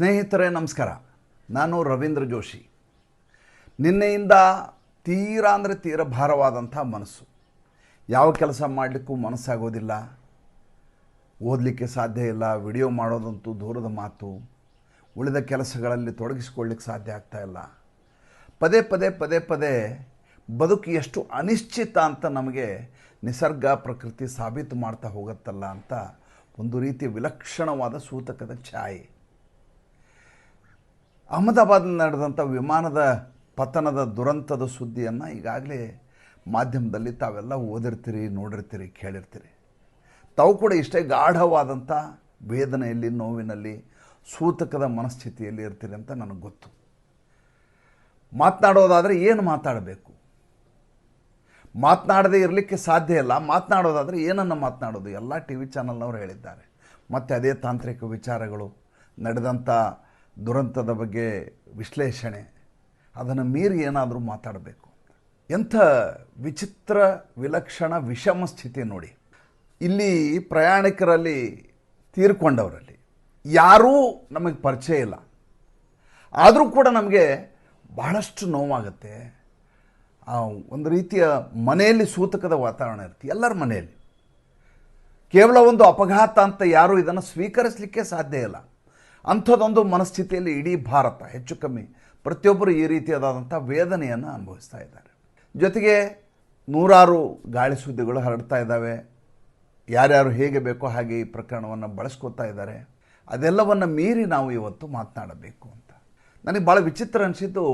ಸ್ನೇಹಿತರೇ, ನಮಸ್ಕಾರ. ನಾನು ರವೀಂದ್ರ ಜೋಶಿ. ನಿನ್ನೆಯಿಂದ ತೀರಾ ಅಂದರೆ ತೀರ ಭಾರವಾದಂಥ ಮನಸ್ಸು. ಯಾವ ಕೆಲಸ ಮಾಡಲಿಕ್ಕೂ ಮನಸ್ಸಾಗೋದಿಲ್ಲ. ಓದಲಿಕ್ಕೆ ಸಾಧ್ಯ ಇಲ್ಲ, ವಿಡಿಯೋ ಮಾಡೋದಂತೂ ದೂರದ ಮಾತು. ಉಳಿದ ಕೆಲಸಗಳಲ್ಲಿ ತೊಡಗಿಸ್ಕೊಳ್ಳಿಕ್ಕೆ ಸಾಧ್ಯ ಆಗ್ತಾ ಇಲ್ಲ. ಪದೇ ಪದೇ ಪದೇ ಪದೇ ಬದುಕು ಎಷ್ಟು ಅನಿಶ್ಚಿತ ಅಂತ ನಮಗೆ ನಿಸರ್ಗ ಪ್ರಕೃತಿ ಸಾಬೀತು ಮಾಡ್ತಾ ಹೋಗುತ್ತಲ್ಲ ಅಂತ ಒಂದು ರೀತಿ ವಿಲಕ್ಷಣವಾದ ಸೂತಕದ ಛಾಯೆ. ಅಹಮದಾಬಾದ್ನಲ್ಲಿ ನಡೆದಂಥ ವಿಮಾನದ ಪತನದ ದುರಂತದ ಸುದ್ದಿಯನ್ನು ಈಗಾಗಲೇ ಮಾಧ್ಯಮದಲ್ಲಿ ತಾವೆಲ್ಲ ಓದಿರ್ತೀರಿ, ನೋಡಿರ್ತೀರಿ, ಕೇಳಿರ್ತೀರಿ. ತಾವು ಕೂಡ ಇಷ್ಟೇ ಗಾಢವಾದಂಥ ವೇದನೆಯಲ್ಲಿ, ನೋವಿನಲ್ಲಿ, ಸೂತಕದ ಮನಸ್ಥಿತಿಯಲ್ಲಿ ಇರ್ತೀರಿ ಅಂತ ನನಗೆ ಗೊತ್ತು. ಮಾತನಾಡೋದಾದರೆ ಏನು ಮಾತಾಡಬೇಕು? ಮಾತನಾಡದೇ ಇರಲಿಕ್ಕೆ ಸಾಧ್ಯ ಇಲ್ಲ. ಮಾತನಾಡೋದಾದರೆ ಏನನ್ನು ಮಾತನಾಡೋದು? ಎಲ್ಲ ಟಿ ವಿ ಚಾನಲ್ನವರು ಹೇಳಿದ್ದಾರೆ. ಮತ್ತು ಅದೇ ತಾಂತ್ರಿಕ ವಿಚಾರಗಳು ನಡೆದಂಥ ದುರಂತದ ಬಗ್ಗೆ ವಿಶ್ಲೇಷಣೆ. ಅದನ್ನು ಮೀರಿ ಏನಾದರೂ ಮಾತಾಡಬೇಕು. ಎಂಥ ವಿಚಿತ್ರ, ವಿಲಕ್ಷಣ, ವಿಷಮ ಸ್ಥಿತಿ ನೋಡಿ. ಇಲ್ಲಿ ಪ್ರಯಾಣಿಕರಲ್ಲಿ ತೀರ್ಕೊಂಡವರಲ್ಲಿ. ಯಾರೂ ನಮಗೆ ಪರಿಚಯ ಇಲ್ಲ. ಆದರೂ ಕೂಡ ನಮಗೆ ಬಹಳಷ್ಟು ನೋವಾಗುತ್ತೆ. ಒಂದು ರೀತಿಯ ಮನೆಯಲ್ಲಿ ಸೂತಕದ ವಾತಾವರಣ ಇರುತ್ತೆ. ಎಲ್ಲರ ಮನೆಯಲ್ಲಿ. ಕೇವಲ ಒಂದು ಅಪಘಾತ ಅಂತ ಯಾರೂ ಇದನ್ನು ಸ್ವೀಕರಿಸಲಿಕ್ಕೆ ಸಾಧ್ಯ ಇಲ್ಲ. ಅಂಥದ್ದೊಂದು ಮನಸ್ಥಿತಿಯಲ್ಲಿ ಇಡೀ ಭಾರತ, ಹೆಚ್ಚು ಕಮ್ಮಿ ಪ್ರತಿಯೊಬ್ಬರು ಈ ರೀತಿಯಾದಂಥ ವೇದನೆಯನ್ನು ಅನುಭವಿಸ್ತಾ ಇದ್ದಾರೆ. ಜೊತೆಗೆ ನೂರಾರು ಗಾಳಿ ಸುದ್ದಿಗಳು ಹರಡ್ತಾ ಇದ್ದಾವೆ. ಯಾರ್ಯಾರು ಹೇಗೆ ಬೇಕೋ ಹಾಗೆ ಈ ಪ್ರಕರಣವನ್ನು ಬಳಸ್ಕೊತಾ ಇದ್ದಾರೆ. ಅದೆಲ್ಲವನ್ನು ಮೀರಿ ನಾವು ಇವತ್ತು ಮಾತನಾಡಬೇಕು ಅಂತ. ನನಗೆ ಭಾಳ ವಿಚಿತ್ರ ಅನಿಸಿದ್ದು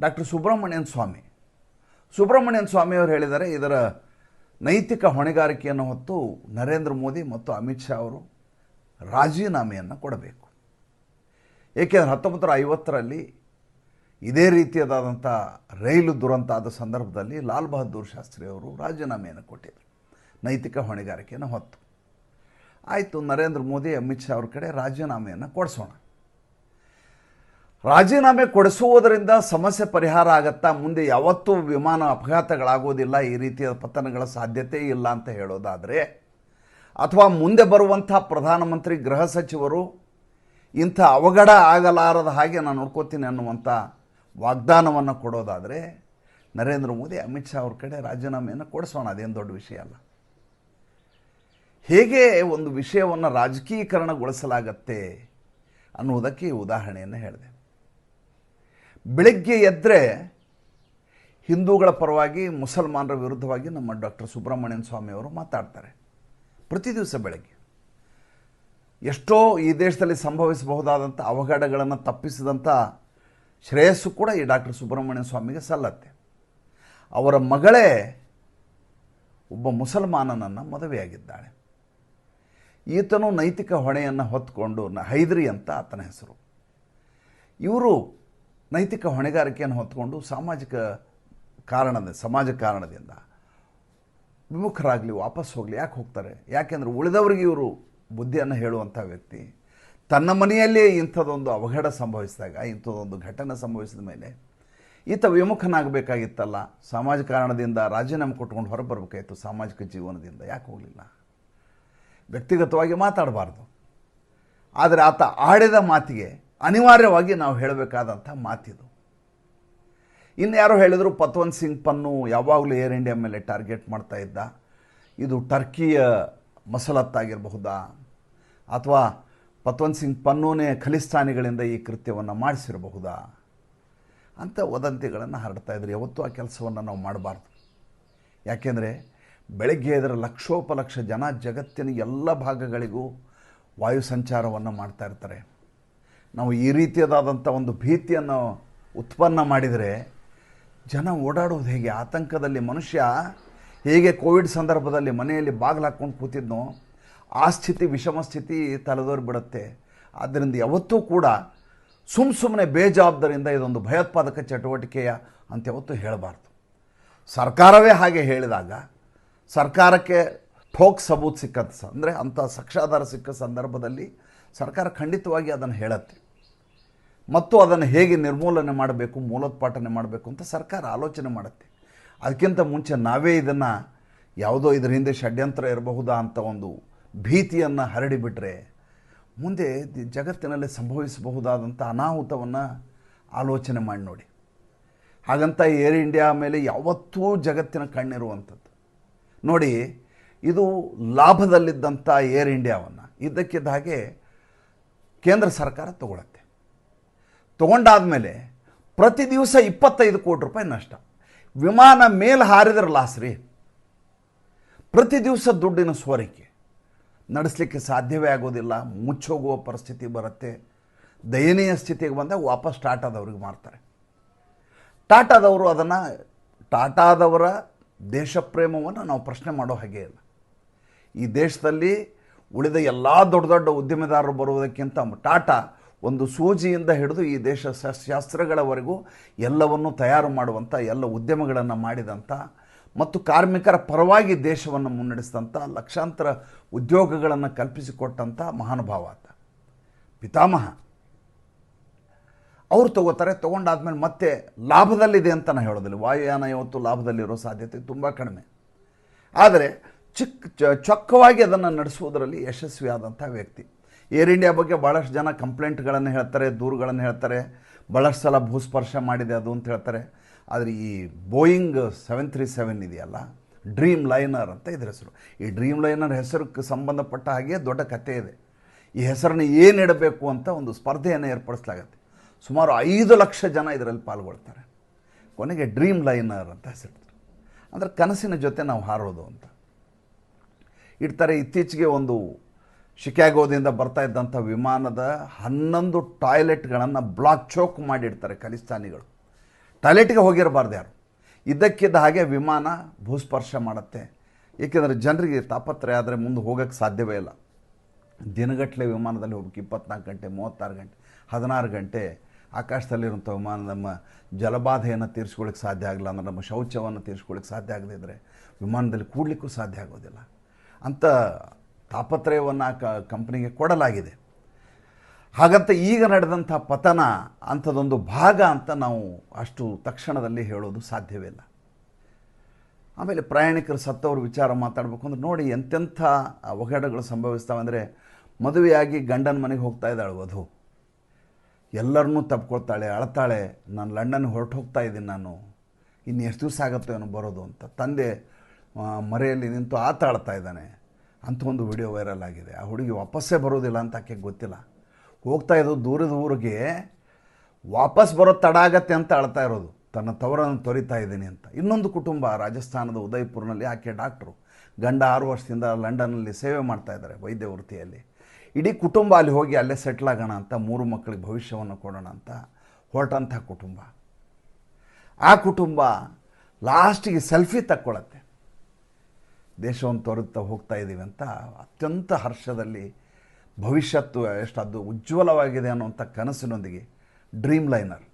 ಡಾಕ್ಟರ್ ಸುಬ್ರಹ್ಮಣ್ಯನ್ ಸ್ವಾಮಿ. ಸುಬ್ರಹ್ಮಣ್ಯನ್ ಸ್ವಾಮಿಯವರು ಹೇಳಿದ್ದಾರೆ, ಇದರ ನೈತಿಕ ಹೊಣೆಗಾರಿಕೆಯನ್ನು ಹೊತ್ತು ನರೇಂದ್ರ ಮೋದಿ ಮತ್ತು ಅಮಿತ್ ಶಾ ಅವರು ರಾಜೀನಾಮೆಯನ್ನು ಕೊಡಬೇಕು. ಏಕೆಂದರೆ ಹತ್ತೊಂಬತ್ತು ನೂರ ಐವತ್ತರಲ್ಲಿ ಇದೇ ರೀತಿಯಾದಂಥ ರೈಲು ದುರಂತ ಆದ ಸಂದರ್ಭದಲ್ಲಿ ಲಾಲ್ ಬಹದ್ದೂರ್ ಶಾಸ್ತ್ರಿ ಅವರು ರಾಜೀನಾಮೆಯನ್ನು ಕೊಟ್ಟಿದ್ದರು. ನೈತಿಕ ಹೊಣೆಗಾರಿಕೆಯನ್ನು ಹೊತ್ತು. ಆಯಿತು, ನರೇಂದ್ರ ಮೋದಿ, ಅಮಿತ್ ಶಾ ಅವ್ರ ಕಡೆ ರಾಜೀನಾಮೆಯನ್ನು ಕೊಡಿಸೋಣ. ರಾಜೀನಾಮೆ ಕೊಡಿಸುವುದರಿಂದ ಸಮಸ್ಯೆ ಪರಿಹಾರ ಆಗತ್ತಾ? ಮುಂದೆ ಯಾವತ್ತೂ ವಿಮಾನ ಅಪಘಾತಗಳಾಗೋದಿಲ್ಲ, ಈ ರೀತಿಯ ಪತನಗಳ ಸಾಧ್ಯತೆ ಇಲ್ಲ ಅಂತ ಹೇಳೋದಾದರೆ, ಅಥವಾ ಮುಂದೆ ಬರುವಂಥ ಪ್ರಧಾನಮಂತ್ರಿ ಗೃಹ ಸಚಿವರು ಇಂಥ ಅವಘಡ ಆಗಲಾರದ ಹಾಗೆ ನಾನು ನೋಡ್ಕೋತೀನಿ ಅನ್ನುವಂಥ ವಾಗ್ದಾನವನ್ನು ಕೊಡೋದಾದರೆ ನರೇಂದ್ರ ಮೋದಿ, ಅಮಿತ್ ಶಾ ಅವ್ರ ಕಡೆ ರಾಜೀನಾಮೆಯನ್ನು ಕೊಡಿಸೋಣ, ಅದೇನು ದೊಡ್ಡ ವಿಷಯ ಅಲ್ಲ. ಹೇಗೆ ಒಂದು ವಿಷಯವನ್ನು ರಾಜಕೀಕರಣಗೊಳಿಸಲಾಗತ್ತೆ ಅನ್ನುವುದಕ್ಕೆ ಈ ಉದಾಹರಣೆಯನ್ನು ಹೇಳಿದೆ. ಬೆಳಗ್ಗೆ ಎದ್ದರೆ ಹಿಂದೂಗಳ ಪರವಾಗಿ, ಮುಸಲ್ಮಾನರ ವಿರುದ್ಧವಾಗಿ ನಮ್ಮ ಡಾಕ್ಟರ್ ಸುಬ್ರಹ್ಮಣ್ಯನ್ ಸ್ವಾಮಿಯವರು ಮಾತಾಡ್ತಾರೆ. ಪ್ರತಿ ದಿವಸ ಬೆಳಗ್ಗೆ. ಎಷ್ಟೋ ಈ ದೇಶದಲ್ಲಿ ಸಂಭವಿಸಬಹುದಾದಂಥ ಅವಘಡಗಳನ್ನು ತಪ್ಪಿಸಿದಂಥ ಶ್ರೇಯಸ್ಸು ಕೂಡ ಈ ಡಾಕ್ಟರ್ ಸುಬ್ರಹ್ಮಣ್ಯ ಸ್ವಾಮಿಗೆ ಸಲ್ಲತ್ತೆ. ಅವರ ಮಗಳೇ ಒಬ್ಬ ಮುಸಲ್ಮಾನನನ್ನು ಮದುವೆಯಾಗಿದ್ದಾಳೆ. ಈತನು ನೈತಿಕ ಹೊಣೆಯನ್ನು ಹೊತ್ಕೊಂಡು ನ- ಹೈದ್ರಿ ಅಂತ ಆತನ ಹೆಸರು. ಇವರು ನೈತಿಕ ಹೊಣೆಗಾರಿಕೆಯನ್ನು ಹೊತ್ಕೊಂಡು ಸಾಮಾಜಿಕ ಕಾರಣದ, ಸಮಾಜ ಕಾರಣದಿಂದ ವಿಮುಖರಾಗಲಿ ವಾಪಸ್ ಹೋಗಲಿ, ಯಾಕೆ ಹೋಗ್ತಾರೆ? ಯಾಕೆಂದರೆ ಉಳಿದವರಿಗೆ ಇವರು ಬುದ್ಧಿಯನ್ನು ಹೇಳುವಂಥ ವ್ಯಕ್ತಿ. ತನ್ನ ಮನೆಯಲ್ಲೇ ಇಂಥದ್ದೊಂದು ಅವಘಡ ಸಂಭವಿಸಿದಾಗ ಇಂಥದ್ದೊಂದು ಘಟನೆ ಸಂಭವಿಸಿದ ಮೇಲೆ ಈತ ವಿಮುಖನಾಗಬೇಕಾಗಿತ್ತಲ್ಲ. ಸಮಾಜ ಕಾರಣದಿಂದ ರಾಜೀನಾಮೆ ಕೊಟ್ಕೊಂಡು ಹೊರಬರಬೇಕಾಯಿತು ಸಾಮಾಜಿಕ ಜೀವನದಿಂದ. ಯಾಕೆ ಹೋಗಲಿಲ್ಲ? ವ್ಯಕ್ತಿಗತವಾಗಿ ಮಾತಾಡಬಾರ್ದು. ಆದರೆ ಆತ ಆಡಿದ ಮಾತಿಗೆ ಅನಿವಾರ್ಯವಾಗಿ ನಾವು ಹೇಳಬೇಕಾದಂಥ ಮಾತಿದು. ಇನ್ನು ಯಾರೋ ಹೇಳಿದರು ಪತ್ವಂತ್ ಸಿಂಗ್ ಪನ್ನು ಯಾವಾಗಲೂ ಏರ್ ಇಂಡಿಯಾ ಮೇಲೆ ಟಾರ್ಗೆಟ್ ಮಾಡ್ತಾ ಇದ್ದ. ಇದು ಟರ್ಕಿಯ ಮಸಲತ್ತಾಗಿರಬಹುದಾ? ಅಥವಾ ಪತ್ವಂತ್ ಸಿಂಗ್ ಪನ್ನೂನೇ ಖಲಿಸ್ತಾನಿಗಳಿಂದ ಈ ಕೃತ್ಯವನ್ನು ಮಾಡಿಸಿರಬಹುದಾ? ಅಂತ ವದಂತಿಗಳನ್ನು ಹರಡ್ತಾ ಇದ್ರು. ಯಾವತ್ತೂ ಆ ಕೆಲಸವನ್ನು ನಾವು ಮಾಡಬಾರ್ದು. ಯಾಕೆಂದರೆ ಬೆಳಗ್ಗೆ ಇದರ ಲಕ್ಷೋಪಲಕ್ಷ ಜನ ಜಗತ್ತಿನ ಎಲ್ಲ ಭಾಗಗಳಿಗೂ ವಾಯು ಸಂಚಾರವನ್ನು ಮಾಡ್ತಾ ಇರ್ತಾರೆ. ನಾವು ಈ ರೀತಿಯಾದಂಥ ಒಂದು ಭೀತಿಯನ್ನು ಉತ್ಪನ್ನ ಮಾಡಿದರೆ ಜನ ಓಡಾಡೋದು ಹೇಗೆ? ಆತಂಕದಲ್ಲಿ ಮನುಷ್ಯ ಹೇಗೆ ಕೋವಿಡ್ ಸಂದರ್ಭದಲ್ಲಿ ಮನೆಯಲ್ಲಿ ಬಾಗಿಲು ಹಾಕ್ಕೊಂಡು ಕೂತಿದ್ನೋ ಆ ಸ್ಥಿತಿ ವಿಷಮ ಸ್ಥಿತಿ ತಲೆದೋರಿ ಬಿಡುತ್ತೆ. ಆದ್ದರಿಂದ ಯಾವತ್ತೂ ಕೂಡ ಸುಮ್ಮ ಸುಮ್ಮನೆ ಬೇಜವಾಬ್ದಾರಿಯಿಂದ ಇದೊಂದು ಭಯೋತ್ಪಾದಕ ಚಟುವಟಿಕೆಯ ಅಂತ ಯಾವತ್ತೂ ಹೇಳಬಾರ್ದು. ಸರ್ಕಾರವೇ ಹಾಗೆ ಹೇಳಿದಾಗ ಸರ್ಕಾರಕ್ಕೆ ಠೋಕ್ ಸಬೂತ್ ಸಿಕ್ಕಂಥ ಅಂದರೆ ಅಂಥ ಸಾಕ್ಷಾಧಾರ ಸಿಕ್ಕ ಸಂದರ್ಭದಲ್ಲಿ ಸರ್ಕಾರ ಖಂಡಿತವಾಗಿ ಅದನ್ನು ಹೇಳತ್ತೆ. ಮತ್ತು ಅದನ್ನು ಹೇಗೆ ನಿರ್ಮೂಲನೆ ಮಾಡಬೇಕು, ಮೂಲೋತ್ಪಾಟನೆ ಮಾಡಬೇಕು ಅಂತ ಸರ್ಕಾರ ಆಲೋಚನೆ ಮಾಡುತ್ತೆ. ಅದಕ್ಕಿಂತ ಮುಂಚೆ ನಾವೇ ಇದನ್ನು ಯಾವುದೋ ಇದರ ಹಿಂದೆ ಷಡ್ಯಂತ್ರ ಇರಬಹುದಾ ಅಂತ ಒಂದು ಭೀತಿಯನ್ನು ಹರಡಿಬಿಟ್ರೆ ಮುಂದೆ ಜಗತ್ತಿನಲ್ಲಿ ಸಂಭವಿಸಬಹುದಾದಂಥ ಅನಾಹುತವನ್ನು ಆಲೋಚನೆ ಮಾಡಿ ನೋಡಿ. ಹಾಗಂತ ಏರ್ ಇಂಡಿಯಾ ಮೇಲೆ ಯಾವತ್ತೂ ಜಗತ್ತಿನ ಕಣ್ಣಿರುವಂಥದ್ದು. ನೋಡಿ, ಇದು ಲಾಭದಲ್ಲಿದ್ದಂಥ ಏರ್ ಇಂಡಿಯಾವನ್ನು, ಇದ್ದಕ್ಕಿದ್ದ ಹಾಗೆ ಕೇಂದ್ರ ಸರ್ಕಾರ ತಗೊಳತ್ತೆ. ತಗೊಂಡಾದ್ಮೇಲೆ ಪ್ರತಿ ದಿವಸ ಇಪ್ಪತ್ತೈದು ಕೋಟಿ ರೂಪಾಯಿ ನಷ್ಟ. ವಿಮಾನ ಮೇಲೆ ಹಾರಿದ್ರೆ ಲಾಸ್ ರೀ ಪ್ರತಿ ದಿವಸ ದುಡ್ಡಿನ ಸೋರಿಕೆ. ನಡೆಸಲಿಕ್ಕೆ ಸಾಧ್ಯವೇ ಆಗೋದಿಲ್ಲ. ಮುಚ್ಚೋಗುವ ಪರಿಸ್ಥಿತಿ ಬರುತ್ತೆ. ದಯನೀಯ ಸ್ಥಿತಿಗೆ ಬಂದಾಗ ವಾಪಸ್ ಟಾಟಾದವ್ರಿಗೆ ಮಾರ್ತಾರೆ. ಟಾಟಾದವರು ಅದನ್ನು ಟಾಟಾದವರ ದೇಶಪ್ರೇಮವನ್ನು ನಾವು ಪ್ರಶ್ನೆ ಮಾಡೋ ಹಾಗೆ ಇಲ್ಲ. ಈ ದೇಶದಲ್ಲಿ ಉಳಿದ ಎಲ್ಲ ದೊಡ್ಡ ದೊಡ್ಡ ಉದ್ಯಮಿದಾರರು ಬರುವುದಕ್ಕಿಂತ ಟಾಟಾ ಒಂದು ಸೂಜಿಯಿಂದ ಹಿಡಿದು ಈ ದೇಶ ಶಾಸ್ತ್ರಗಳವರೆಗೂ ಎಲ್ಲವನ್ನು ತಯಾರು ಮಾಡುವಂಥ ಎಲ್ಲ ಉದ್ಯಮಗಳನ್ನು ಮಾಡಿದಂಥ ಮತ್ತು ಕಾರ್ಮಿಕರ ಪರವಾಗಿ ದೇಶವನ್ನು ಮುನ್ನಡೆಸಿದಂಥ ಲಕ್ಷಾಂತರ ಉದ್ಯೋಗಗಳನ್ನು ಕಲ್ಪಿಸಿಕೊಟ್ಟಂಥ ಮಹಾನುಭಾವ ಆತ. ಪಿತಾಮಹ. ಅವ್ರು ತಗೋತಾರೆ, ತೊಗೊಂಡಾದ್ಮೇಲೆ ಮತ್ತೆ ಲಾಭದಲ್ಲಿದೆ ಅಂತ ನಾನು ಹೇಳೋದಿಲ್ಲ. ವಾಯುಯಾನ ಇವತ್ತು ಲಾಭದಲ್ಲಿರೋ ಸಾಧ್ಯತೆ ತುಂಬ ಕಡಿಮೆ. ಆದರೆ ಚಿಕ್ಕ ಚೊಕ್ಕವಾಗಿ ಅದನ್ನು ನಡೆಸುವುದರಲ್ಲಿ ಯಶಸ್ವಿಯಾದಂಥ ವ್ಯಕ್ತಿ. ಏರ್ ಇಂಡಿಯಾ ಬಗ್ಗೆ ಭಾಳಷ್ಟು ಜನ ಕಂಪ್ಲೇಂಟ್ಗಳನ್ನು ಹೇಳ್ತಾರೆ, ದೂರುಗಳನ್ನು ಹೇಳ್ತಾರೆ. ಭಾಳಷ್ಟು ಸಲ ಭೂಸ್ಪರ್ಶ ಮಾಡಿದೆ ಅದು ಅಂತ ಹೇಳ್ತಾರೆ. ಆದರೆ ಈ ಬೋಯಿಂಗ್ ಸೆವೆನ್ ತ್ರೀ ಸೆವೆನ್ ಇದೆಯಲ್ಲ ಡ್ರೀಮ್ ಲೈನರ್ ಅಂತ ಇದ್ರ ಹೆಸರು. ಈ ಡ್ರೀಮ್ ಲೈನರ್ ಹೆಸರಿಗೆ ಸಂಬಂಧಪಟ್ಟ ಹಾಗೆ ದೊಡ್ಡ ಕಥೆ ಇದೆ. ಈ ಹೆಸರನ್ನು ಏನು ಇಡಬೇಕು ಅಂತ ಒಂದು ಸ್ಪರ್ಧೆಯನ್ನು ಏರ್ಪಡಿಸಲಾಗತ್ತೆ. ಸುಮಾರು ಐದು ಲಕ್ಷ ಜನ ಇದರಲ್ಲಿ ಪಾಲ್ಗೊಳ್ತಾರೆ. ಕೊನೆಗೆ ಡ್ರೀಮ್ ಲೈನರ್ ಅಂತ ಹೆಸರಿಡ್ತಾರೆ ಅಂದರೆ ಕನಸಿನ ಜೊತೆ ನಾವು ಹಾರೋದು ಅಂತ. ಇಡ್ತಾರೆ, ಇತ್ತೀಚೆಗೆ ಒಂದು ಶಿಕಾಗೋದಿಂದ ಬರ್ತಾ ಇದ್ದಂಥ ವಿಮಾನದ ಹನ್ನೊಂದು ಟಾಯ್ಲೆಟ್ಗಳನ್ನು ಬ್ಲಾಕ್ ಚೋಕ್ ಮಾಡಿಡ್ತಾರೆ ಖಲಿಸ್ತಾನಿಗಳು. ಟಾಯ್ಲೆಟ್ಗೆ ಹೋಗಿರಬಾರ್ದು ಯಾರು. ಇದ್ದಕ್ಕಿದ್ದ ಹಾಗೆ ವಿಮಾನ ಭೂಸ್ಪರ್ಶ ಮಾಡುತ್ತೆ. ಏಕೆಂದರೆ ಜನರಿಗೆ ತಾಪತ್ರಯ ಆದರೆ ಮುಂದೆ ಹೋಗೋಕ್ಕೆ ಸಾಧ್ಯವೇ ಇಲ್ಲ. ದಿನಗಟ್ಟಲೆ ವಿಮಾನದಲ್ಲಿ ಹೋಗ್ಬೇಕು, ಇಪ್ಪತ್ನಾಲ್ಕು ಗಂಟೆ, ಮೂವತ್ತಾರು ಗಂಟೆ, ಹದಿನಾರು ಗಂಟೆ, ಆಕಾಶದಲ್ಲಿರುವಂಥ ವಿಮಾನ ನಮ್ಮ ಜಲಬಾಧೆಯನ್ನು ತೀರಿಸ್ಕೊಳ್ಳಿಕ್ಕೆ ಸಾಧ್ಯ ಆಗಲ್ಲ ಅಂದರೆ ನಮ್ಮ ಶೌಚವನ್ನು ತೀರಿಸ್ಕೊಳ್ಳಿಕ್ಕೆ ಸಾಧ್ಯ ಆಗದಿದ್ದರೆ ವಿಮಾನದಲ್ಲಿ ಕೂಡಲಿಕ್ಕೂ ಸಾಧ್ಯ ಆಗೋದಿಲ್ಲ. ಅಂಥ ತಾಪತ್ರಯವನ್ನು ಆ ಕಂಪ್ನಿಗೆ ಕೊಡಲಾಗಿದೆ. ಹಾಗಂತ ಈಗ ನಡೆದಂಥ ಪತನ ಅಂಥದ್ದೊಂದು ಭಾಗ ಅಂತ ನಾವು ಅಷ್ಟು ತಕ್ಷಣದಲ್ಲಿ ಹೇಳೋದು ಸಾಧ್ಯವಿಲ್ಲ ಆಮೇಲೆ ಪ್ರಯಾಣಿಕರು ಸತ್ತವ್ರ ವಿಚಾರ ಮಾತಾಡಬೇಕು ಅಂದ್ರೆ ನೋಡಿ ಎಂತೆಂಥ ಅವಘಡಗಳು ಸಂಭವಿಸ್ತಾವೆ ಅಂದರೆ ಮದುವೆಯಾಗಿ ಗಂಡನ ಮನೆಗೆ ಹೋಗ್ತಾ ಇದ್ದಾಳೆ ವಧು. ಎಲ್ಲರನ್ನೂ ತಪ್ಕೊಳ್ತಾಳೆ, ಅಳ್ತಾಳೆ, ನಾನು ಲಂಡನ್ ಹೊರಟು ಹೋಗ್ತಾ ಇದ್ದೀನಿ ನಾನು, ಇನ್ನು ಎಷ್ಟು ದಿವಸ ಆಗುತ್ತೆ ಅವನು ಬರೋದು ಅಂತ. ತಂದೆ ಮರೆಯಲ್ಲಿ ನಿಂತು ಆತ ಅಳ್ತಾ ಇದ್ದಾನೆ. ಅಂತ ಒಂದು ವಿಡಿಯೋ ವೈರಲ್ ಆಗಿದೆ. ಆ ಹುಡುಗಿ ವಾಪಸ್ಸೇ ಬರೋದಿಲ್ಲ ಅಂತ ಆಕೆಗೆ ಗೊತ್ತಿಲ್ಲ. ಹೋಗ್ತಾ ಇದ್ದು ದೂರದ ಊರಿಗೆ ವಾಪಸ್ ಬರೋ ತಡ ಆಗತ್ತೆ ಅಂತ ಅಳ್ತಾ ಇರೋದು. ತನ್ನ ತವರನ್ನು ತೊರಿತಾ ಇದ್ದೀನಿ ಅಂತ. ಇನ್ನೊಂದು ಕುಟುಂಬ ರಾಜಸ್ಥಾನದ ಉದಯ್ಪುರ್ನಲ್ಲಿ ಆಕೆ ಡಾಕ್ಟ್ರು. ಗಂಡ ಆರು ವರ್ಷದಿಂದ ಲಂಡನ್ನಲ್ಲಿ ಸೇವೆ ಮಾಡ್ತಾ ಇದ್ದಾರೆ ವೈದ್ಯ ವೃತ್ತಿಯಲ್ಲಿ. ಇಡೀ ಕುಟುಂಬ ಅಲ್ಲಿ ಹೋಗಿ ಅಲ್ಲೇ ಸೆಟ್ಲ್ ಆಗೋಣ ಅಂತ, ಮೂರು ಮಕ್ಕಳಿಗೆ ಭವಿಷ್ಯವನ್ನು ಕೊಡೋಣ ಅಂತ ಹೊರಟಂಥ ಕುಟುಂಬ. ಆ ಕುಟುಂಬ ಲಾಸ್ಟಿಗೆ ಸೆಲ್ಫಿ ತಕ್ಕೊಳತ್ತೆ. ದೇಶವನ್ನು ತೊರೆತಾ ಹೋಗ್ತಾ ಇದ್ದೀವಿ ಅಂತ ಅತ್ಯಂತ ಹರ್ಷದಲ್ಲಿ ಭವಿಷ್ಯತ್ತು ಎಷ್ಟು ಅದು ಉಜ್ವಲವಾಗಿದೆ ಅನ್ನುವಂಥ ಕನಸಿನೊಂದಿಗೆ ಡ್ರೀಮ್ ಲೈನರ್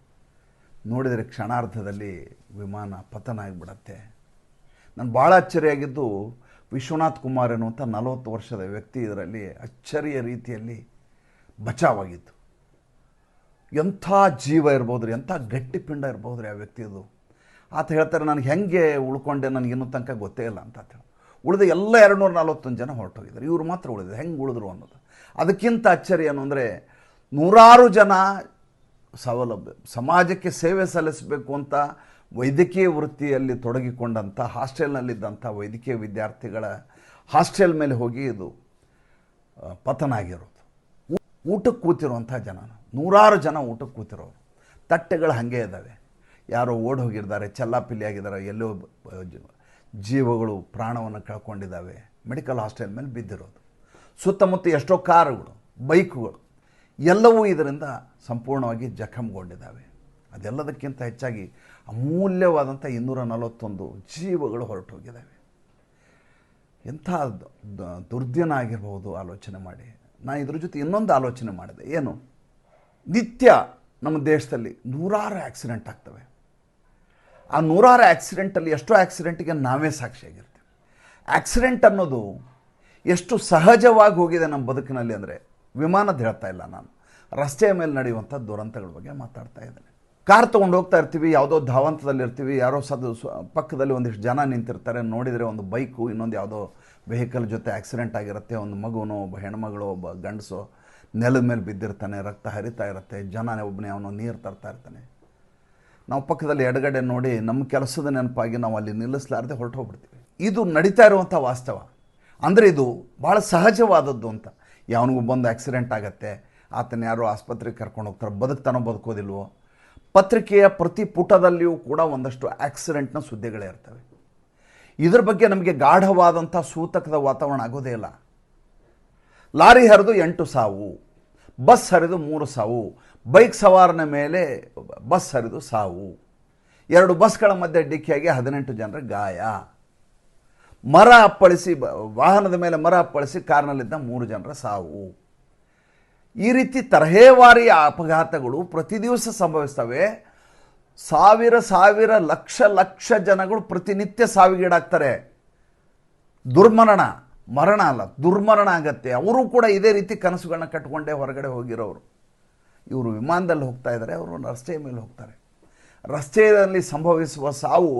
ನೋಡಿದರೆ ಕ್ಷಣಾರ್ಧದಲ್ಲಿ ವಿಮಾನ ಪತನ ಆಗಿಬಿಡತ್ತೆ. ನಾನು ಭಾಳ ಅಚ್ಚರಿಯಾಗಿದ್ದು ವಿಶ್ವನಾಥ್ ಕುಮಾರ್ ಎನ್ನುವಂಥ ನಲವತ್ತು ವರ್ಷದ ವ್ಯಕ್ತಿ ಇದರಲ್ಲಿ ಅಚ್ಚರಿಯ ರೀತಿಯಲ್ಲಿ ಬಚಾವಾಗಿತ್ತು. ಎಂಥ ಜೀವ ಇರ್ಬೋದ್ರಿ, ಎಂಥ ಗಟ್ಟಿ ಪಿಂಡ ಇರ್ಬೋದ್ರಿ ಆ ವ್ಯಕ್ತಿಯದು ಆತ ಹೇಳ್ತಾರೆ ನನಗೆ ಹೆಂಗೆ ಉಳ್ಕೊಂಡೆ ನನಗೆ ಇನ್ನೂ ತನಕ ಗೊತ್ತೇ ಇಲ್ಲ ಅಂತ ಹೇಳಿ ಉಳಿದ ಎಲ್ಲ ಎರಡು ನೂರ ನಲ್ವತ್ತೊಂದು ಜನ ಹೊರಟೋಗಿದ್ದಾರೆ. ಇವರು ಮಾತ್ರ ಉಳಿದ್ರು ಹೆಂಗೆ ಉಳಿದ್ರು ಅನ್ನೋದು. ಅದಕ್ಕಿಂತ ಅಚ್ಚರಿ ಏನು ಅಂದರೆ ನೂರಾರು ಜನ ಸೌಲಭ್ಯ ಸಮಾಜಕ್ಕೆ ಸೇವೆ ಸಲ್ಲಿಸಬೇಕು ಅಂತ ವೈದ್ಯಕೀಯ ವೃತ್ತಿಯಲ್ಲಿ ತೊಡಗಿಕೊಂಡಂಥ ಹಾಸ್ಟೆಲ್ನಲ್ಲಿದ್ದಂಥ ವೈದ್ಯಕೀಯ ವಿದ್ಯಾರ್ಥಿಗಳ ಹಾಸ್ಟೆಲ್ ಮೇಲೆ ಹೋಗಿ ಇದು ಪತನ ಆಗಿರೋದು ಊಟಕ್ಕೆ ಕೂತಿರುವಂಥ ಜನ, ನೂರಾರು ಜನ ಊಟಕ್ಕೆ ಕೂತಿರೋರು. ತಟ್ಟೆಗಳು ಹಾಗೆ ಇದ್ದಾವೆ. ಯಾರೋ ಓಡ್ ಹೋಗಿದ್ದಾರೆ ಚೆಲ್ಲಾಪಿಲ್ಲಿ ಆಗಿದ್ದಾರೆ ಎಲ್ಲೋ ಜೀವಗಳು ಪ್ರಾಣವನ್ನು ಕಳ್ಕೊಂಡಿದ್ದಾವೆ. ಮೆಡಿಕಲ್ ಹಾಸ್ಟೆಲ್ ಮೇಲೆ ಬಿದ್ದಿರೋದು. ಸುತ್ತಮುತ್ತ ಎಷ್ಟೋ ಕಾರುಗಳು, ಬೈಕುಗಳು, ಎಲ್ಲವೂ ಇದರಿಂದ ಸಂಪೂರ್ಣವಾಗಿ ಜಖಂಗೊಂಡಿದ್ದಾವೆ. ಅದೆಲ್ಲದಕ್ಕಿಂತ ಹೆಚ್ಚಾಗಿ ಅಮೂಲ್ಯವಾದಂಥ ಇನ್ನೂರ ನಲವತ್ತೊಂದು ಜೀವಗಳು ಹೊರಟು ಹೋಗಿದ್ದಾವೆ ಎಂಥ ದುರ್ದಿನ ಆಗಿರ್ಬೋದು ಆಲೋಚನೆ ಮಾಡಿ. ನಾನು ಇದ್ರ ಜೊತೆ ಇನ್ನೊಂದು ಆಲೋಚನೆ ಮಾಡಿದೆ. ಏನು? ನಿತ್ಯ ನಮ್ಮ ದೇಶದಲ್ಲಿ ನೂರಾರು ಆಕ್ಸಿಡೆಂಟ್ ಆಗ್ತವೆ. ಆ ನೂರಾರು ಆ್ಯಕ್ಸಿಡೆಂಟಲ್ಲಿ ಎಷ್ಟೋ ಆ್ಯಕ್ಸಿಡೆಂಟಿಗೆ ನಾವೇ ಸಾಕ್ಷಿಯಾಗಿರ್ತೀವಿ. ಆಕ್ಸಿಡೆಂಟ್ ಅನ್ನೋದು ಎಷ್ಟು ಸಹಜವಾಗಿ ಹೋಗಿದೆ ನಮ್ಮ ಬದುಕಿನಲ್ಲಿ ಅಂದರೆ ವಿಮಾನದ ಹೇಳ್ತಾ ಇಲ್ಲ ನಾನು. ರಸ್ತೆಯ ಮೇಲೆ ನಡೆಯುವಂಥ ದುರಂತಗಳ ಬಗ್ಗೆ ಮಾತಾಡ್ತಾ ಇದ್ದೇನೆ. ಕಾರ್ ತೊಗೊಂಡು ಹೋಗ್ತಾ ಇರ್ತೀವಿ, ಯಾವುದೋ ಧಾವಂತದಲ್ಲಿ ಇರ್ತೀವಿ, ಯಾರೋ ಸದ ಪಕ್ಕದಲ್ಲಿ ಒಂದಿಷ್ಟು ಜನ ನಿಂತಿರ್ತಾರೆ, ನೋಡಿದರೆ ಒಂದು ಬೈಕು, ಇನ್ನೊಂದು ಯಾವುದೋ ವೆಹಿಕಲ್ ಜೊತೆ ಆಕ್ಸಿಡೆಂಟ್ ಆಗಿರುತ್ತೆ, ಒಂದು ಮಗುನೋ, ಒಬ್ಬ ಹೆಣ್ಮಗಳು, ಒಬ್ಬ ಗಂಡಸೋ, ನೆಲದ ಮೇಲೆ ಬಿದ್ದಿರ್ತಾನೆ, ರಕ್ತ ಹರಿತಾ ಇರುತ್ತೆ ಜನ ಒಬ್ಬನೇ, ಅವನು ನೀರು ತರ್ತಾ ಇರ್ತಾನೆ. ನಾವು ಪಕ್ಕದಲ್ಲಿ ಎಡಗಡೆ ನೋಡಿ, ನಮ್ಮ ಕೆಲಸದ ನೆನಪಾಗಿ ನಾವು ಅಲ್ಲಿ ನಿಲ್ಲಿಸಲಾರದೆ ಹೊರಟು ಹೋಗ್ಬಿಡ್ತೀವಿ ಇದು ನಡೀತಾ ಇರುವಂಥ ವಾಸ್ತವ. ಅಂದರೆ ಇದು ಭಾಳ ಸಹಜವಾದದ್ದು ಅಂತ. ಯಾವನಿಗೂ ಬಂದು ಆಕ್ಸಿಡೆಂಟ್ ಆಗತ್ತೆ, ಆತನ ಯಾರು ಆಸ್ಪತ್ರೆಗೆ ಕರ್ಕೊಂಡು ಹೋಗ್ತಾರೆ, ಬದುಕ್ತಾನೋ, ಬದುಕೋದಿಲ್ವೋ. ಪತ್ರಿಕೆಯ ಪ್ರತಿ ಪುಟದಲ್ಲಿಯೂ ಕೂಡ ಒಂದಷ್ಟು ಆಕ್ಸಿಡೆಂಟ್ನ ಸುದ್ದಿಗಳೇ ಇರ್ತವೆ. ಇದ್ರ ಬಗ್ಗೆ ನಮಗೆ ಗಾಢವಾದಂಥ ಸೂತಕದ ವಾತಾವರಣ ಆಗೋದೇ ಇಲ್ಲ. ಲಾರಿ ಹರಿದು ಎಂಟು ಸಾವು, ಬಸ್ ಹರಿದು ಮೂರು ಸಾವು, ಬೈಕ್ ಸವಾರನ ಮೇಲೆ ಬಸ್ ಹರಿದು ಸಾವು. ಎರಡು ಬಸ್ಗಳ ಮಧ್ಯೆ ಡಿಕ್ಕಿಯಾಗಿ ಹದಿನೆಂಟು ಜನರ ಗಾಯ. ಮರ ಅಪ್ಪಳಿಸಿ ವಾಹನದ ಮೇಲೆ ಮರ ಅಪ್ಪಳಿಸಿ ಕಾರ್ನಲ್ಲಿದ್ದ ಮೂರು ಜನರ ಸಾವು. ಈ ರೀತಿ ತರಹೇವಾರಿ ಅಪಘಾತಗಳು ಪ್ರತಿ ದಿವಸ ಸಂಭವಿಸ್ತವೆ. ಸಾವಿರ ಸಾವಿರ, ಲಕ್ಷ ಲಕ್ಷ ಜನಗಳು ಪ್ರತಿನಿತ್ಯ ಸಾವಿಗೀಡಾಗ್ತಾರೆ. ದುರ್ಮರಣ, ಮರಣ ಅಲ್ಲ, ದುರ್ಮರಣ ಆಗತ್ತೆ. ಅವರು ಕೂಡ ಇದೇ ರೀತಿ ಕನಸುಗಳನ್ನ ಕಟ್ಕೊಂಡೇ ಹೊರಗಡೆ ಹೋಗಿರೋರು. ಇವರು ವಿಮಾನದಲ್ಲಿ ಹೋಗ್ತಾ ಇದ್ದಾರೆ, ಅವರು ರಸ್ತೆಯ ಮೇಲೆ ಹೋಗ್ತಾರೆ. ರಸ್ತೆಯಲ್ಲಿ ಸಂಭವಿಸುವ ಸಾವು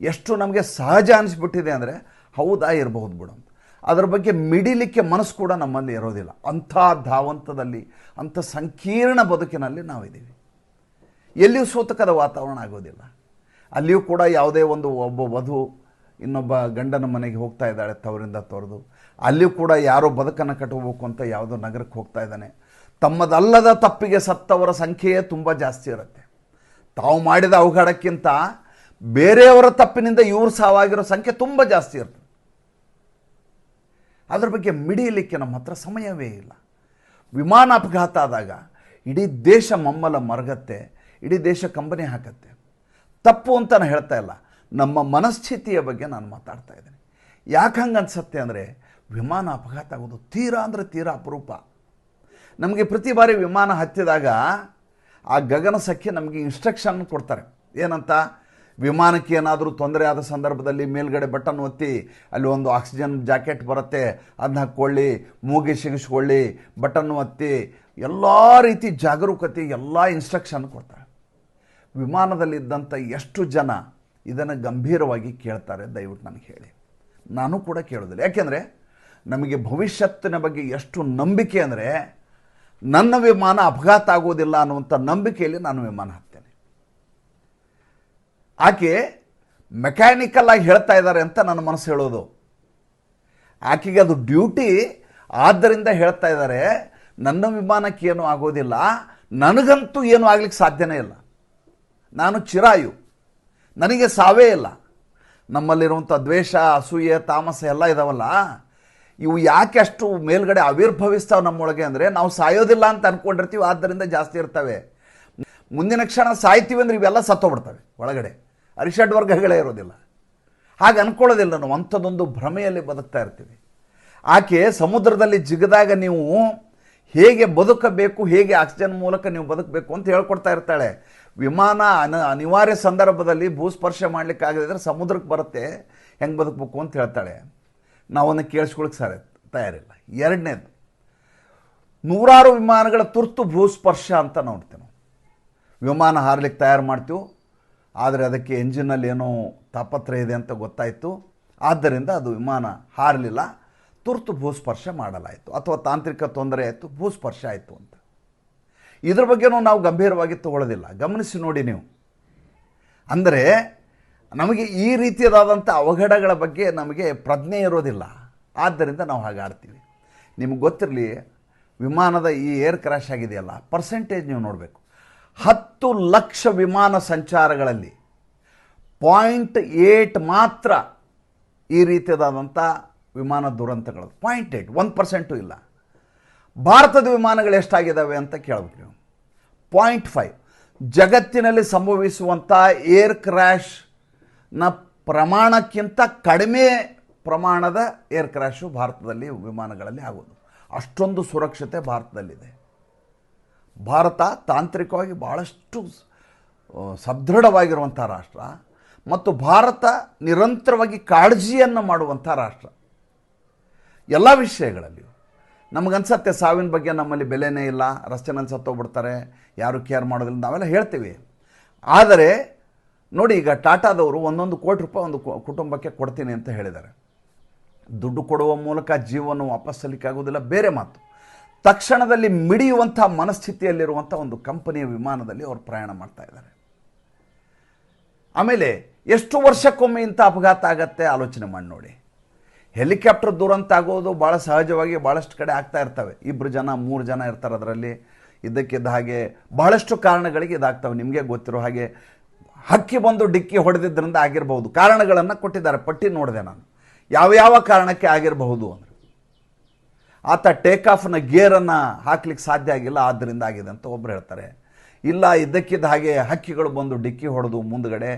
ಎಷ್ಟು ನಮಗೆ ಸಹಜ ಅನಿಸ್ಬಿಟ್ಟಿದೆ ಅಂದರೆ ಹೌದಾ ಇರಬಹುದು ಬಿಡು ಅಂತ. ಅದರ ಬಗ್ಗೆ ಮಿಡಿಲಿಕ್ಕೆ ಮನಸ್ಸು ಕೂಡ ನಮ್ಮಲ್ಲಿ ಇರೋದಿಲ್ಲ. ಅಂಥ ಧಾವಂತದಲ್ಲಿ, ಅಂಥ ಸಂಕೀರ್ಣ ಬದುಕಿನಲ್ಲಿ ನಾವಿದ್ದೀವಿ. ಎಲ್ಲಿಯೂ ಸೂತಕದ ವಾತಾವರಣ ಆಗೋದಿಲ್ಲ. ಅಲ್ಲಿಯೂ ಕೂಡ ಯಾವುದೇ ಒಂದು ಒಬ್ಬ ವಧು ಇನ್ನೊಬ್ಬ ಗಂಡನ ಮನೆಗೆ ಹೋಗ್ತಾ ಇದ್ದಾಳೆ ತವರಿಂದ ತೊರೆದು. ಅಲ್ಲಿಯೂ ಕೂಡ ಯಾರೋ ಬದುಕನ್ನು ಕಟ್ಟಬೇಕು ಅಂತ ಯಾವುದೋ ನಗರಕ್ಕೆ ಹೋಗ್ತಾ ಇದ್ದಾನೆ. ತಮ್ಮದಲ್ಲದ ತಪ್ಪಿಗೆ ಸತ್ತವರ ಸಂಖ್ಯೆಯೇ ತುಂಬ ಜಾಸ್ತಿ ಇರುತ್ತೆ. ತಾವು ಮಾಡಿದ ಅವಘಡಕ್ಕಿಂತ ಬೇರೆಯವರ ತಪ್ಪಿನಿಂದ ಇವರು ಸಾವಾಗಿರೋ ಸಂಖ್ಯೆ ತುಂಬ ಜಾಸ್ತಿ ಇರ್ತದೆ. ಅದ್ರ ಬಗ್ಗೆ ಮಿಡಿಯಲಿಕ್ಕೆ ನಮ್ಮ ಹತ್ರ ಸಮಯವೇ ಇಲ್ಲ. ವಿಮಾನ ಅಪಘಾತ ಆದಾಗ ಇಡೀ ದೇಶ ಮಮ್ಮಲ ಮರಗತ್ತೆ, ಇಡೀ ದೇಶ ಕಂಬನಿ ಹಾಕತ್ತೆ. ತಪ್ಪು ಅಂತ ನಾನು ಹೇಳ್ತಾ ಇಲ್ಲ. ನಮ್ಮ ಮನಸ್ಥಿತಿಯ ಬಗ್ಗೆ ನಾನು ಮಾತಾಡ್ತಾ ಇದ್ದೀನಿ. ಯಾಕೆ ಹಂಗೆ ಅನ್ಸತ್ತೆ ಅಂದರೆ ವಿಮಾನ ಅಪಘಾತ ಆಗೋದು ತೀರಾ ಅಂದರೆ ತೀರಾ ಅಪರೂಪ. ನಮಗೆ ಪ್ರತಿ ಬಾರಿ ವಿಮಾನ ಹತ್ತಿದಾಗ ಆ ಗಗನ ಸಖ್ಯ ನಮಗೆ ಇನ್ಸ್ಟ್ರಕ್ಷನ್ ಕೊಡ್ತಾರೆ. ಏನಂತ? ವಿಮಾನಕ್ಕೆ ಏನಾದರೂ ತೊಂದರೆ ಆದ ಸಂದರ್ಭದಲ್ಲಿ ಮೇಲ್ಗಡೆ ಬಟನ್ ಒತ್ತಿ, ಅಲ್ಲಿ ಒಂದು ಆಕ್ಸಿಜನ್ ಜಾಕೆಟ್ ಬರುತ್ತೆ ಅದನ್ನ ಹಾಕ್ಕೊಳ್ಳಿ, ಮೂಗಿ ಸಿಗಿಸ್ಕೊಳ್ಳಿ, ಬಟನ್ ಒತ್ತಿ, ಎಲ್ಲ ರೀತಿ ಜಾಗರೂಕತೆ, ಎಲ್ಲ ಇನ್ಸ್ಟ್ರಕ್ಷನ್ ಕೊಡ್ತಾರೆ. ವಿಮಾನದಲ್ಲಿದ್ದಂಥ ಎಷ್ಟು ಜನ ಇದನ್ನು ಗಂಭೀರವಾಗಿ ಕೇಳ್ತಾರೆ, ದಯವಿಟ್ಟು ನನಗೆ ಹೇಳಿ. ನಾನು ಕೂಡ ಕೇಳೋದಿಲ್ಲ. ಯಾಕೆಂದರೆ, ನಮಗೆ ಭವಿಷ್ಯತ್ತಿನ ಬಗ್ಗೆ ಎಷ್ಟು ನಂಬಿಕೆ ಅಂದರೆ, ನನ್ನ ವಿಮಾನ ಅಪಘಾತ ಆಗೋದಿಲ್ಲ ಅನ್ನುವಂಥ ನಂಬಿಕೆಯಲ್ಲಿ ನಾನು ವಿಮಾನ ಆಕೆ ಮೆಕ್ಯಾನಿಕಲ್ ಆಗಿ ಹೇಳ್ತಾ ಇದ್ದಾರೆ ಅಂತ ನನ್ನ ಮನಸ್ಸು ಹೇಳೋದು. ಆಕೆಗೆ ಅದು ಡ್ಯೂಟಿ ಆದ್ದರಿಂದ ಹೇಳ್ತಾ ಇದ್ದಾರೆ ನನ್ನ ವಿಮಾನಕ್ಕೆ ಏನೂ ಆಗೋದಿಲ್ಲ, ನನಗಂತೂ ಏನೂ ಆಗ್ಲಿಕ್ಕೆ ಸಾಧ್ಯನೇ ಇಲ್ಲ. ನಾನು ಚಿರಾಯು, ನನಗೆ ಸಾವೇ ಇಲ್ಲ. ನಮ್ಮಲ್ಲಿರುವಂಥ ದ್ವೇಷ, ಅಸೂಯೆ, ತಾಮಸ ಎಲ್ಲ ಇದಾವಲ್ಲ, ಇವು ಯಾಕೆ ಅಷ್ಟು ಮೇಲ್ಗಡೆ ಆವಿರ್ಭವಿಸ್ತಾವೆ ನಮ್ಮೊಳಗೆ ಅಂದರೆ ನಾವು ಸಾಯೋದಿಲ್ಲ ಅಂತ ಅಂದ್ಕೊಂಡಿರ್ತೀವಿ ಆದ್ದರಿಂದ ಜಾಸ್ತಿ ಇರ್ತವೆ. ಮುಂದಿನ ಕ್ಷಣ ಸಾಯ್ತೀವಿ ಅಂದರೆ ಇವೆಲ್ಲ ಸತ್ತೋಗ್ಬಿಡ್ತವೆ ಒಳಗಡೆ. ಅರಿಷಡ್ ವರ್ಗಗಳೇ ಇರೋದಿಲ್ಲ. ಹಾಗೆ ಅನ್ಕೊಳ್ಳೋದಿಲ್ಲ ನಾವು ಅಂಥದ್ದೊಂದು ಭ್ರಮೆಯಲ್ಲಿ ಬದುಕ್ತಾ ಇರ್ತೀವಿ. ಆಕೆ ಸಮುದ್ರದಲ್ಲಿ ಜಿಗಿದಾಗ ನೀವು ಹೇಗೆ ಬದುಕಬೇಕು, ಹೇಗೆ ಆಕ್ಸಿಜನ್ ಮೂಲಕ ನೀವು ಬದುಕಬೇಕು ಅಂತ ಹೇಳ್ಕೊಡ್ತಾ ಇರ್ತಾಳೆ. ವಿಮಾನ ಅನ, ಅನಿವಾರ್ಯ ಸಂದರ್ಭದಲ್ಲಿ ಭೂಸ್ಪರ್ಶ ಮಾಡ್ಲಿಕ್ಕೆ ಆಗದಿದ್ರೆ ಸಮುದ್ರಕ್ಕೆ ಬರುತ್ತೆ, ಹೆಂಗೆ ಬದುಕಬೇಕು ಅಂತ ಹೇಳ್ತಾಳೆ. ನಾವನ್ನ ಕೇಳಿಸ್ಕೊಳಕ್ಕೆ ಸರಿ, ತಯಾರಿಲ್ಲ. ಎರಡನೇದು, ನೂರಾರು ವಿಮಾನಗಳ ತುರ್ತು ಭೂಸ್ಪರ್ಶ ಅಂತ ನೋಡ್ತೇವೆ ವಿಮಾನ ಹಾರಲಿಕ್ಕೆ ತಯಾರು ಮಾಡ್ತೀವಿ. ಆದರೆ ಅದಕ್ಕೆ ಎಂಜಿನಲ್ಲಿ ಏನೋ ತಾಪತ್ರ ಇದೆ ಅಂತ ಗೊತ್ತಾಯಿತು. ಆದ್ದರಿಂದ ಅದು ವಿಮಾನ ಹಾರಲಿಲ್ಲ. ತುರ್ತು ಭೂಸ್ಪರ್ಶ ಮಾಡಲಾಯಿತು. ಅಥವಾ ತಾಂತ್ರಿಕ ತೊಂದರೆ ಆಯಿತು, ಭೂಸ್ಪರ್ಶ ಆಯಿತು ಅಂತ. ಇದ್ರ ಬಗ್ಗೆನೂ ನಾವು ಗಂಭೀರವಾಗಿ ತಗೊಳ್ಳೋದಿಲ್ಲ. ಗಮನಿಸಿ ನೋಡಿ ನೀವು. ಅಂದರೆ ನಮಗೆ ಈ ರೀತಿಯದಾದಂಥ ಅವಘಡಗಳ ಬಗ್ಗೆ ನಮಗೆ ಪ್ರಜ್ಞೆ ಇರೋದಿಲ್ಲ. ಆದ್ದರಿಂದ ನಾವು ಹಾಗಾಡ್ತೀವಿ ನಿಮ್ಗೆ ಗೊತ್ತಿರಲಿ, ವಿಮಾನದ ಈ ಏರ್ ಕ್ರ್ಯಾಶ್ ಆಗಿದೆಯಲ್ಲ, ಪರ್ಸೆಂಟೇಜ್ ನೀವು ನೋಡಬೇಕು. ಹತ್ತು ಲಕ್ಷ ವಿಮಾನ ಸಂಚಾರಗಳಲ್ಲಿ ಪಾಯಿಂಟ್ ಏಟ್ ಮಾತ್ರ ಈ ರೀತಿಯಾದಂಥ ವಿಮಾನ ದುರಂತಗಳು. ಪಾಯಿಂಟ್ ಏಟ್ ಒಂದು ಪರ್ಸೆಂಟು ಇಲ್ಲ. ಭಾರತದ ವಿಮಾನಗಳು ಎಷ್ಟಾಗಿದ್ದಾವೆ ಅಂತ ಕೇಳ್ಬೇಕು ಪಾಯಿಂಟ್ ಫೈವ್, ಜಗತ್ತಿನಲ್ಲಿ ಸಂಭವಿಸುವಂಥ ಏರ್ ಕ್ರ್ಯಾಶ್ನ ಪ್ರಮಾಣಕ್ಕಿಂತ ಕಡಿಮೆ ಪ್ರಮಾಣದ ಏರ್ ಕ್ರ್ಯಾಶು ಭಾರತದಲ್ಲಿ ವಿಮಾನಗಳಲ್ಲಿ ಆಗೋದು. ಅಷ್ಟೊಂದು ಸುರಕ್ಷತೆ ಭಾರತದಲ್ಲಿದೆ. ಭಾರತ ತಾಂತ್ರಿಕವಾಗಿ ಭಾಳಷ್ಟು ಸದೃಢವಾಗಿರುವಂಥ ರಾಷ್ಟ್ರ ಮತ್ತು ಭಾರತ ನಿರಂತರವಾಗಿ ಕಾಳಜಿಯನ್ನು ಮಾಡುವಂಥ ರಾಷ್ಟ್ರ. ಎಲ್ಲ ವಿಷಯಗಳಲ್ಲಿಯೂ. ನಮಗನ್ಸತ್ತೆ ಸಾವಿನ ಬಗ್ಗೆ ನಮ್ಮಲ್ಲಿ ಬೆಲೆನೇ ಇಲ್ಲ ರಸ್ತೆನಲ್ಲಿ ಸತ್ತೋಗ್ಬಿಡ್ತಾರೆ ಯಾರು ಕೇರ್ ಮಾಡೋದಿಲ್ಲ ನಾವೆಲ್ಲ ಹೇಳ್ತೀವಿ. ಆದರೆ, ನೋಡಿ ಈಗ ಟಾಟಾದವರು ಒಂದೊಂದು ಕೋಟಿ ರೂಪಾಯಿ ಒಂದು ಕುಟುಂಬಕ್ಕೆ ಕೊಡ್ತೀನಿ ಅಂತ ಹೇಳಿದ್ದಾರೆ. ದುಡ್ಡು ಕೊಡುವ ಮೂಲಕ ಜೀವನ ವಾಪಸ್ ಆಗೋದಿಲ್ಲ, ಬೇರೆ ಮಾತು. ತಕ್ಷಣದಲ್ಲಿ ಮಿಡಿಯುವಂಥ ಮನಸ್ಥಿತಿಯಲ್ಲಿರುವಂಥ ಒಂದು ಕಂಪನಿಯ ವಿಮಾನದಲ್ಲಿ ಅವರು ಪ್ರಯಾಣ ಮಾಡ್ತಾ ಇದ್ದಾರೆ. ಆಮೇಲೆ ಎಷ್ಟು ವರ್ಷಕ್ಕೊಮ್ಮೆ ಇಂಥ ಅಪಘಾತ ಆಗತ್ತೆ ಆಲೋಚನೆ ಮಾಡಿ ನೋಡಿ. ಹೆಲಿಕಾಪ್ಟರ್ ದುರಂತ ಆಗೋದು ಭಾಳ ಸಹಜವಾಗಿ ಭಾಳಷ್ಟು ಕಡೆ ಆಗ್ತಾ ಇರ್ತವೆ. ಇಬ್ಬರು ಜನ, ಮೂರು ಜನ ಇರ್ತಾರೆ ಅದರಲ್ಲಿ. ಇದ್ದಕ್ಕಿದ್ದ ಹಾಗೆ ಬಹಳಷ್ಟು ಕಾರಣಗಳಿಗೆ ಇದಾಗ್ತವೆ. ನಿಮಗೆ ಗೊತ್ತಿರೋ ಹಾಗೆ ಹಕ್ಕಿ ಬಂದು ಡಿಕ್ಕಿ ಹೊಡೆದಿದ್ದರಿಂದ ಆಗಿರಬಹುದು. ಕಾರಣಗಳನ್ನು ಕೊಟ್ಟಿದ್ದಾರೆ. ಪಟ್ಟಿ ನೋಡಿದೆ ನಾನು. ಯಾವ್ಯಾವ ಕಾರಣಕ್ಕೆ ಆಗಿರಬಹುದು ಅಂದರೆ. ಆತ ಟೇಕ್ ಆಫ್ನ ಗೇರನ್ನು ಹಾಕ್ಲಿಕ್ಕೆ ಸಾಧ್ಯ ಆಗಿಲ್ಲ ಆದ್ದರಿಂದ ಆಗಿದೆ ಅಂತ ಒಬ್ಬರು ಹೇಳ್ತಾರೆ. ಇಲ್ಲ, ಇದ್ದಕ್ಕಿದ್ದ ಹಾಗೆ ಹಕ್ಕಿಗಳು ಬಂದು ಡಿಕ್ಕಿ ಹೊಡೆದು ಮುಂದಗಡೆ,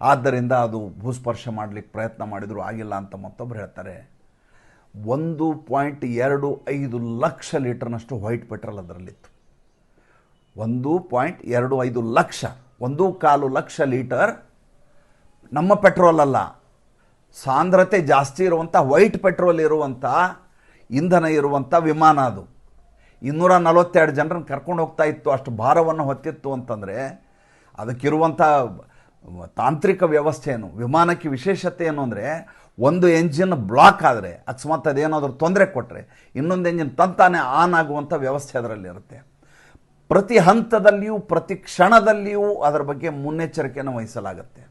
ಆದ್ದರಿಂದ ಅದು ಭೂಸ್ಪರ್ಶ ಮಾಡಲಿಕ್ಕೆ ಪ್ರಯತ್ನ ಮಾಡಿದರೂ, ಆಗಿಲ್ಲ ಅಂತ ಮತ್ತೊಬ್ಬರು ಹೇಳ್ತಾರೆ. ಒಂದು ಪಾಯಿಂಟ್ ಎರಡು ಐದು ಲಕ್ಷ ಲೀಟರ್ನಷ್ಟು ವೈಟ್ ಪೆಟ್ರೋಲ್ ಅದರಲ್ಲಿತ್ತು. ಒಂದು ಪಾಯಿಂಟ್ ಎರಡು ಐದು ಲಕ್ಷ, ಒಂದು ಕಾಲು ಲಕ್ಷ ಲೀಟರ್ ನಮ್ಮ ಪೆಟ್ರೋಲ್ ಅಲ್ಲ. ಸಾಂದ್ರತೆ ಜಾಸ್ತಿ ಇರುವಂಥ ವೈಟ್ ಪೆಟ್ರೋಲ್ ಇರುವಂಥ ಇಂಧನ ಇರುವಂಥ ವಿಮಾನ ಅದು. ಇನ್ನೂರ ನಲವತ್ತೆರಡು ಜನರನ್ನು ಕರ್ಕೊಂಡು ಹೋಗ್ತಾ ಇತ್ತು, ಅಷ್ಟು ಭಾರವನ್ನು ಹೊತ್ತಿತ್ತು ಅಂತಂದರೆ ಅದಕ್ಕಿರುವಂಥ ತಾಂತ್ರಿಕ ವ್ಯವಸ್ಥೆ ಏನು, ವಿಮಾನಕ್ಕೆ ವಿಶೇಷತೆ ಏನು ಅಂದರೆ ಒಂದು ಎಂಜಿನ್ ಬ್ಲಾಕ್ ಆದರೆ, ಅಕಸ್ಮಾತ್ ಅದೇನಾದರೂ ತೊಂದರೆ ಕೊಟ್ಟರೆ ಇನ್ನೊಂದು ಎಂಜಿನ್ ತಂತಾನೆ ಆನ್ ಆಗುವಂಥ ವ್ಯವಸ್ಥೆ ಅದರಲ್ಲಿರುತ್ತೆ ಪ್ರತಿ ಹಂತದಲ್ಲಿಯೂ, ಪ್ರತಿ ಕ್ಷಣದಲ್ಲಿಯೂ ಅದರ ಬಗ್ಗೆ ಮುನ್ನೆಚ್ಚರಿಕೆಯನ್ನು ವಹಿಸಲಾಗುತ್ತೆ.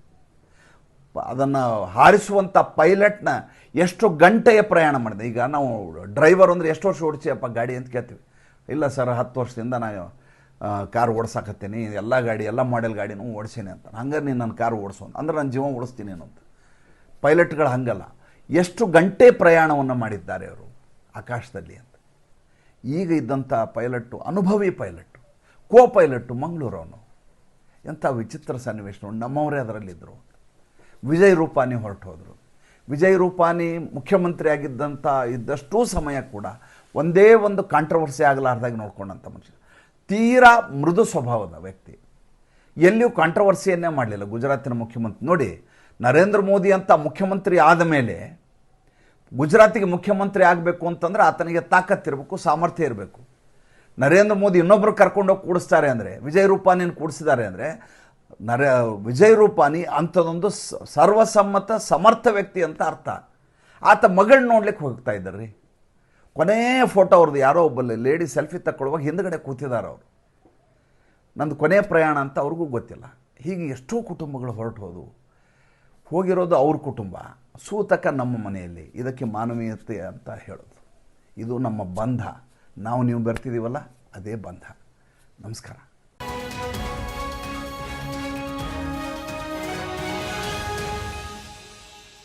ಅದನ್ನು ಹಾರಿಸುವಂಥ ಪೈಲಟ್ನ ಎಷ್ಟು ಗಂಟೆಯ ಪ್ರಯಾಣ ಮಾಡಿದೆ. ಈಗ ನಾವು ಡ್ರೈವರ್ ಅಂದರೆ ಎಷ್ಟು ವರ್ಷ ಓಡಿಸಿಯಪ್ಪ ಗಾಡಿ ಅಂತ ಕೇಳ್ತೀವಿ. ಇಲ್ಲ ಸರ್ ಹತ್ತು ವರ್ಷದಿಂದ ನಾನು ಕಾರ್ ಓಡಿಸಾಕತ್ತೀನಿ. ಎಲ್ಲ ಗಾಡಿ, ಎಲ್ಲ ಮಾಡೆಲ್ ಗಾಡಿನೂ ಓಡಿಸೀನಿ ಅಂತ. ಹಂಗಾರೆ ನೀನು ನನ್ನ ಕಾರ್ ಓಡಿಸು ಅಂದ್ರೆ ನನ್ನ ಜೀವ ಓಡಿಸ್ತೀನಿ ಅಂತ ಪೈಲಟ್ಗಳು ಹಂಗಲ್ಲ. ಎಷ್ಟು ಗಂಟೆ ಪ್ರಯಾಣವನ್ನು ಮಾಡಿದ್ದಾರೆ ಅವರು ಆಕಾಶದಲ್ಲಿ ಅಂತ. ಈಗ ಇದ್ದಂಥ ಪೈಲಟ್ಟು ಅನುಭವಿ ಪೈಲಟ್ಟು ಕೋ ಪೈಲಟ್ಟು ಮಂಗಳೂರು ಅವನು. ಎಂಥ ವಿಚಿತ್ರ ಸನ್ನಿವೇಶ ನಮ್ಮವರೇ ಅದರಲ್ಲಿದ್ದರು ವಿಜಯ್ ರೂಪಾನಿ ಹೊರಟು ಹೋದರು ವಿಜಯ್ ರೂಪಾನಿ ಮುಖ್ಯಮಂತ್ರಿ ಆಗಿದ್ದಂಥ ಇದ್ದಷ್ಟು ಸಮಯ ಕೂಡ ಒಂದೇ ಒಂದು ಕಾಂಟ್ರವರ್ಸಿ ಆಗಲಾರ್ದಾಗಿ ನೋಡ್ಕೊಂಡಂಥ ಮನುಷ್ಯ. ತೀರಾ ಮೃದು ಸ್ವಭಾವದ ವ್ಯಕ್ತಿ. ಎಲ್ಲಿಯೂ ಕಾಂಟ್ರವರ್ಸಿಯನ್ನೇ ಮಾಡಲಿಲ್ಲ ಗುಜರಾತಿನ ಮುಖ್ಯಮಂತ್ರಿ. ನೋಡಿ, ನರೇಂದ್ರ ಮೋದಿ ಅಂತ ಮುಖ್ಯಮಂತ್ರಿ ಆದ ಮೇಲೆ ಗುಜರಾತಿಗೆ ಮುಖ್ಯಮಂತ್ರಿ ಆಗಬೇಕು ಅಂತಂದ್ರೆ ಆತನಿಗೆ ತಾಕತ್ತಿರಬೇಕು ಸಾಮರ್ಥ್ಯ ಇರಬೇಕು. ನರೇಂದ್ರ ಮೋದಿ ಇನ್ನೊಬ್ಬರು ಕರ್ಕೊಂಡೋಗಿ ಕೂಡಿಸ್ತಾರೆ ಅಂದರೆ, ವಿಜಯ್ ರೂಪಾನಿಯನ್ನು ಕೂಡಿಸಿದ್ದಾರೆ ಅಂದರೆ ನರೇ ವಿಜಯ್ ರೂಪಾನಿ ಅಂಥದ್ದೊಂದು ಸರ್ವಸಮ್ಮತ ಸಮರ್ಥ ವ್ಯಕ್ತಿ ಅಂತ ಅರ್ಥ. ಆತ ಮಗಳನ್ನ ನೋಡ್ಲಿಕ್ಕೆ ಹೋಗ್ತಾ ಇದ್ದಾರೆ ರೀ ಕೊನೆಯ ಫೋಟೋ ಅವ್ರದ್ದು ಯಾರೋ ಒಬ್ಬ ಲೇಡಿ ಸೆಲ್ಫಿ ತಕ್ಕೊಳ್ಳುವಾಗ ಹಿಂದ್ಗಡೆ ಕೂತಿದ್ದಾರೆ ಅವರು. ನಂದು ಕೊನೆಯ ಪ್ರಯಾಣ ಅಂತ ಅವ್ರಿಗೂ ಗೊತ್ತಿಲ್ಲ. ಹೀಗೆ ಎಷ್ಟೋ ಕುಟುಂಬಗಳು ಹೊರಟು ಹೋದವು ಹೋಗಿರೋದು ಅವ್ರ ಕುಟುಂಬ, ಸೂತಕ ನಮ್ಮ ಮನೆಯಲ್ಲಿ. ಇದಕ್ಕೆ ಮಾನವೀಯತೆ ಅಂತ ಹೇಳೋದು. ಇದು ನಮ್ಮ ಬಂಧ. ನಾವು ನೀವು ಬರ್ತಿದ್ದೀವಲ್ಲ ಅದೇ ಬಂಧ. ನಮಸ್ಕಾರ.